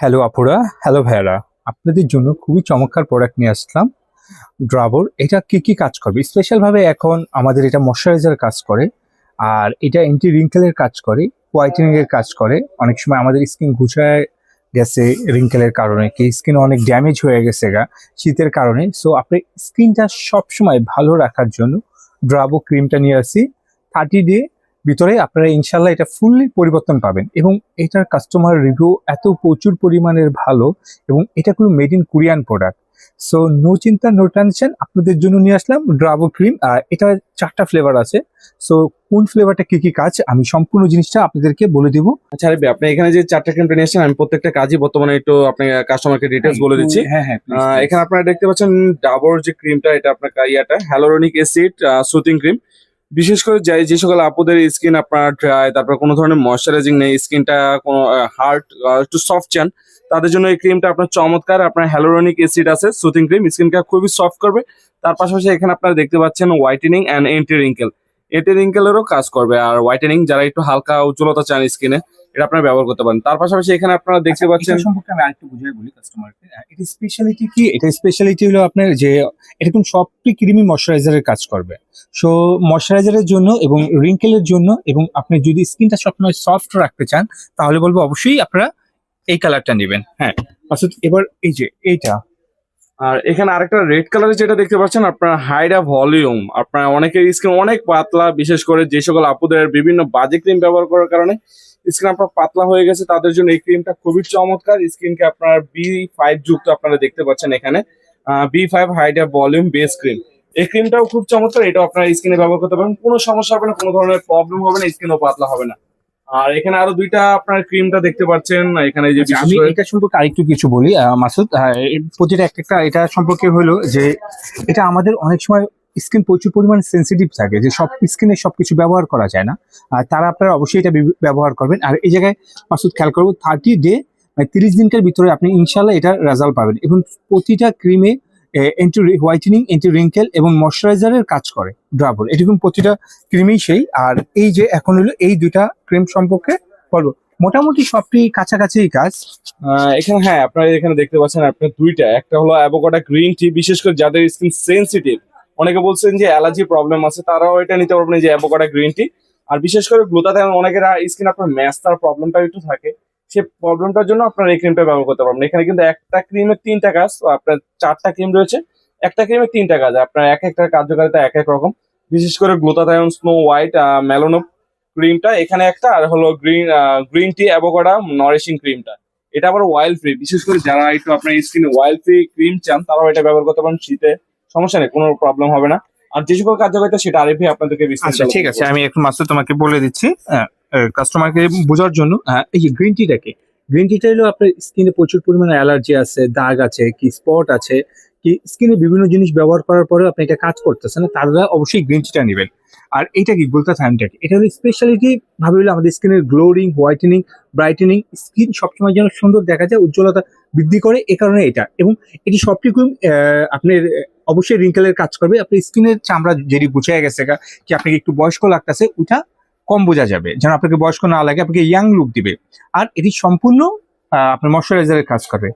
Hello আপুরা hello ভাইয়ারা আপনাদের জন্য খুবই চমৎকার প্রোডাক্ট নিয়ে আসলাম। ড্রাবর এটা কি কি কাজ করবে? স্পেশাল ভাবে এখন আমাদের এটা ময়শ্চারাইজার কাজ করে, আর এটা অ্যান্টি রিঙ্কেলের কাজ করে হোয়াইটেনিং এর কাজ করে। অনেক সময় আমাদের স্কিন ঘুচায় গেছে রিঙ্কেলের কারণে, কি স্কিন অনেক ড্যামেজ হয়ে গেছে গা, শীতের কারণে। সো আপনি স্কিনটা সবসময় ভালো রাখার জন্য ড্রাবো ক্রিমটা নিয়ে আসি। থার্টি ডে ভিতরে আপনারা ইনশাল্লাহ এটা ফুললি পরিবর্তন পাবেন এবং এটার কাস্টমার রিভিউ এত প্রচুর পরিমাণের ভালো এবং এটা কোনো made in Korean product so no চিন্তা নো টেনশন আপনাদের জন্য নিয়ে আসলাম ড্রাবো ক্রিম আর এটা চারটা ফ্লেভার আছে। সো কোন ফ্লেভারটা কি কি কাজ আমি সম্পূর্ণ জিনিসটা আপনাদেরকে বলে দিব। আচ্ছা আরে আপনি এখানে যে চারটা ক্রিমটা নিয়ে আসছেন আমি প্রত্যেকটা কাজই বর্তমানে একটু আপনি কাস্টমারকে ডিটেলস বলে দিচ্ছি। হ্যাঁ হ্যাঁ. এখানে আপনারা দেখতে পাচ্ছেন ডাবর যে ক্রিমটা এটা আপনার ইয়াটা হ্যালোরনিক অ্যাসিড সুতিং ক্রিম বিশেষ করে যাই যে সকল আপুদের স্কিন আপনার ড্রাই তারপর কোনো ধরনের ময়শ্চারাইজিং নেই স্কিনটা কোনো হার্ড একটু সফট চান, তাদের জন্য এই ক্রিমটা আপনার চমৎকার, আপনার হ্যালোরনিক অ্যাসিড আছে সুথিং ক্রিম স্কিনকে খুবই সফট করবে। তার পাশাপাশি এখানে আপনারা দেখতে পাচ্ছেন whitening and anti wrinkle anti রিঙ্কেলেরও কাজ করবে, আর হোয়াইটেনিং যারা একটু হালকা উজ্জ্বলতা চান স্কিনে এটা আপনারা ব্যবহার করতে পারেন। তার পাশাপাশি এখানে আপনারা দেখতে পাচ্ছেন সম্পর্কে আমি আরেকটু বুঝিয়ে বলি কাস্টমারকে এটা স্পেশালিটি কি? এটা স্পেশালিটি হলো আপনার যে এরকম সবটি ক্রিমি ময়শ্চারাইজারের কাজ করবে। সো ময়শ্চারাইজারের জন্য এবং রিঙ্কেলের জন্য এবং আপনি যদি স্কিনটা সবসময় সফট রাখতে চান তাহলে বলব অবশ্যই আপনারা এই কালারটা নেবেন। হ্যাঁ অর্থাৎ এবার এই যে এইটা। আর এখানে আরেকটা রেড কালারের যেটা দেখতে পাচ্ছেন, আপনার হাইডা ভলিউম আপনার অনেকের স্কিন অনেক পাতলা, বিশেষ করে যে সকল আপুদের বিভিন্ন বাজে ক্রিম ব্যবহার করার কারণে স্কিন আপনার পাতলা হয়ে গেছে। তাদের জন্য এই ক্রিমটা খুবই চমৎকার। স্কিনকে আপনার বি ফাইভ যুক্ত আপনারা দেখতে পাচ্ছেন এখানে। B five hydra volume base cream এই ক্রিমটাও খুব চমৎকার। এটাও আপনার স্কিনে ব্যবহার করতে পারেন। কোনো সমস্যা হবে না, কোনো ধরনের প্রবলেম হবে না স্কিনও পাতলা হবে না। আর এখানে আরও দুইটা আপনার ক্রিমটা দেখতে পাচ্ছেন এখানে যে আচ্ছা, আমি এটা সম্পর্কে আরেকটু কিছু বলি মাসুদ প্রতিটা একটা এটা সম্পর্কে হলো যে এটা আমাদের অনেক সময় স্কিন প্রচুর পরিমাণে সেন্সিটিভ থাকে যে সব স্কিনে সবকিছু ব্যবহার করা যায় না। আর তারা আপনারা অবশ্যই এটা ব্যবহার করবেন। আর এই জায়গায় মাসুদ খেয়াল করব থার্টি ডে মানে তিরিশ দিনকার ভিতরে আপনি ইনশাল্লাহ এটা রেজাল্ট পাবেন। এবং প্রতিটা ক্রিমে এন্টি হোয়াইটেনিং এন্টি রিঙ্কেল এবং ময়শ্চারাইজারের কাজ করে ড্রাবর এরকম প্রতিটা ক্রিমেই সেই। আর এই যে এখন হলো এই দুইটা ক্রিম সম্পর্কে বলব। মোটামুটি সবটি কাছাকাছি কাজ। এখানে হ্যাঁ আপনারা এখানে দেখতে পাচ্ছেন আপনার দুইটা। একটা হলো অ্যাভোকাডা গ্রিন টি বিশেষ করে যাদের স্কিন সেনসিটিভ অনেকে বলছেন যে অ্যালার্জি প্রবলেম আছে, তারাও এটা নিতে পারবেন যে অ্যাভোকাডা গ্রিন টি আর বিশেষ করে গ্লুতাতে অনেকের স্কিন আপনার ম্যাস্তার প্রবলেমটা একটু থাকে। সেই প্রবলেমটার জন্য আপনার এই ক্রিমটা ব্যবহার করতে পারবেন। এখানে কিন্তু একটা ক্রিমের তিনটা কাজ তো আপনার চারটা ক্রিম রয়েছে। একটা ক্রিমের তিনটা কাজ আপনার এক একটা কার্যকারিতা এক এক রকম। বিশেষ করে গ্লুতাথায়ন স্নো হোয়াইট মেলোনো ক্রিমটা এখানে একটা আর হলো green green tea avocado nourishing ক্রিমটা এটা আবার ওয়াইল্ড ফ্রি বিশেষ করে যারা একটু আপনার স্কিনে ওয়াইল্ড ফ্রি ক্রিম চান তারাও এটা ব্যবহার করতে পারেন শীতে সমস্যা নেই কোনো প্রবলেম হবে না। আর যে সকল কার্যকারিতা সেটা আরিফি আপনাদেরকে আচ্ছা ঠিক আছে আমি একটু মাস্টার তোমাকে বলে দিচ্ছি কাস্টমারকে বোঝার জন্য আহ, এই যে গ্রিন টিটাকে গ্রিন টিটা হলো আপনার স্কিনে প্রচুর পরিমাণে অ্যালার্জি আছে দাগ আছে কি স্পট আছে কি স্কিনে বিভিন্ন জিনিস ব্যবহার করার পরেও আপনি এটা কাজ করতেছেন তারা অবশ্যই গ্রিন টিটা নেবেন। আর এটা কি গোলতা থাইমটাকে এটা হলো স্পেশালিটি ভাবে হলো আমাদের স্কিনের গ্লোরিং হোয়াইটেনিং ব্রাইটেনিং স্কিন সবসময় যেন সুন্দর দেখা যায় উজ্জ্বলতা বৃদ্ধি করে এ কারণে এটা। এবং এটি সবটুকু আপনার অবশ্যই রিঙ্কেলের কাজ করবে। আপনার স্কিনের চামড়া যেটি গুছিয়ে গেছে কি আপনাকে একটু বয়স্ক লাগতেছে ওটা কম বোঝা যাবে। যেন আপনাকে বয়স্ক না লাগে, আপনাকে ইয়াং লুক দিবে। আর এটি সম্পূর্ণ আপনার ময়শ্চারাইজারের কাজ করবে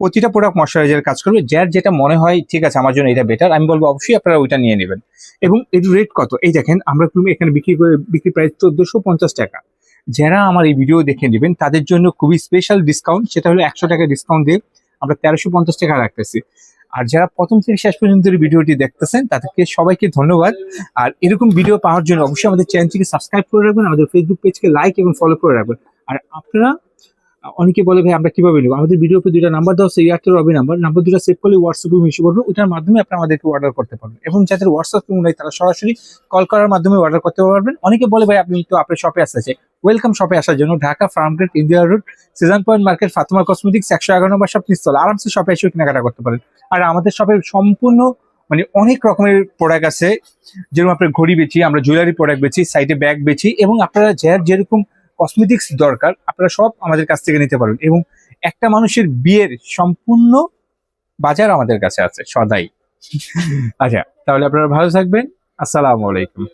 প্রতিটা প্রোডাক্ট ময়শ্চারাইজারের কাজ করবে। যার যেটা মনে হয়, ঠিক আছে, আমার জন্য এটা বেটার আমি বলব, অবশ্যই আপনারা ওইটা নিয়ে নেবেন। এবং এর রেট কত? এই দেখেন, আমরা এখানে বিক্রি করে, বিক্রি প্রাইস চোদ্দশো পঞ্চাশ টাকা। যারা আমার এই ভিডিও দেখে নেবেন, তাদের জন্য খুবই স্পেশাল ডিসকাউন্ট সেটা হলো একশো টাকা ডিসকাউন্ট দিয়ে আমরা তেরোশো পঞ্চাশ টাকা রাখতেছি। আর যারা প্রথম থেকে শেষ পর্যন্ত ভিডিওটি দেখতেছেন, তাদেরকে সবাইকে ধন্যবাদ। আর এরকম ভিডিও পাওয়ার জন্য অবশ্যই আমাদের চ্যানেলটিকে সাবস্ক্রাইব করে রাখবেন, আমাদের ফেসবুক পেজকে লাইক এবং ফলো করে রাখবেন। আর আপনারা অনেকে বলে, ভাই, আমরা কীভাবে নেব? আমাদের ভিডিও ভিডিওতে দুইটা নাম্বার দেওয়া আছে এয়ারটেল রবি নাম্বার নাম্বার দুটো সেভ করলে হোয়াটসঅ্যাপে মিশে পড়বে ওটার মাধ্যমে আপনি আমাদেরকে অর্ডার করতে পারবেন। এবং যাদের হোয়াটসঅ্যাপ নাই, তারা সরাসরি কল করার মাধ্যমে অর্ডার করতে পারবেন। অনেকে বলে, ভাই, আপনি তো আপনার শপে আসতেছে ওয়েলকাম শপে আসার জন্য Dhaka Farmgate India road season point market Fatema cosmetics একশো এগারো নম্বর শপ নিস্তল আরামসে শপে এসে কেনাকাটা করতে পারেন। আর আমাদের শপে সম্পূর্ণ মানে অনেক রকমের প্রোডাক্ট আছে। যেরকম আপনার ঘড়ি বেচি, আমরা জুয়েলারি প্রোডাক্ট বেচি সাইডে ব্যাগ বেচি, এবং আপনারা যার যেরকম কসমেটিক্স দরকার, আপনারা সব আমাদের কাছ থেকে নিতে পারেন এবং একটা মানুষের বিয়ের সম্পূর্ণ বাজার আমাদের কাছে আছে, সদাই। আচ্ছা তাহলে আপনারা ভালো থাকবেন, আসসালামু আলাইকুম।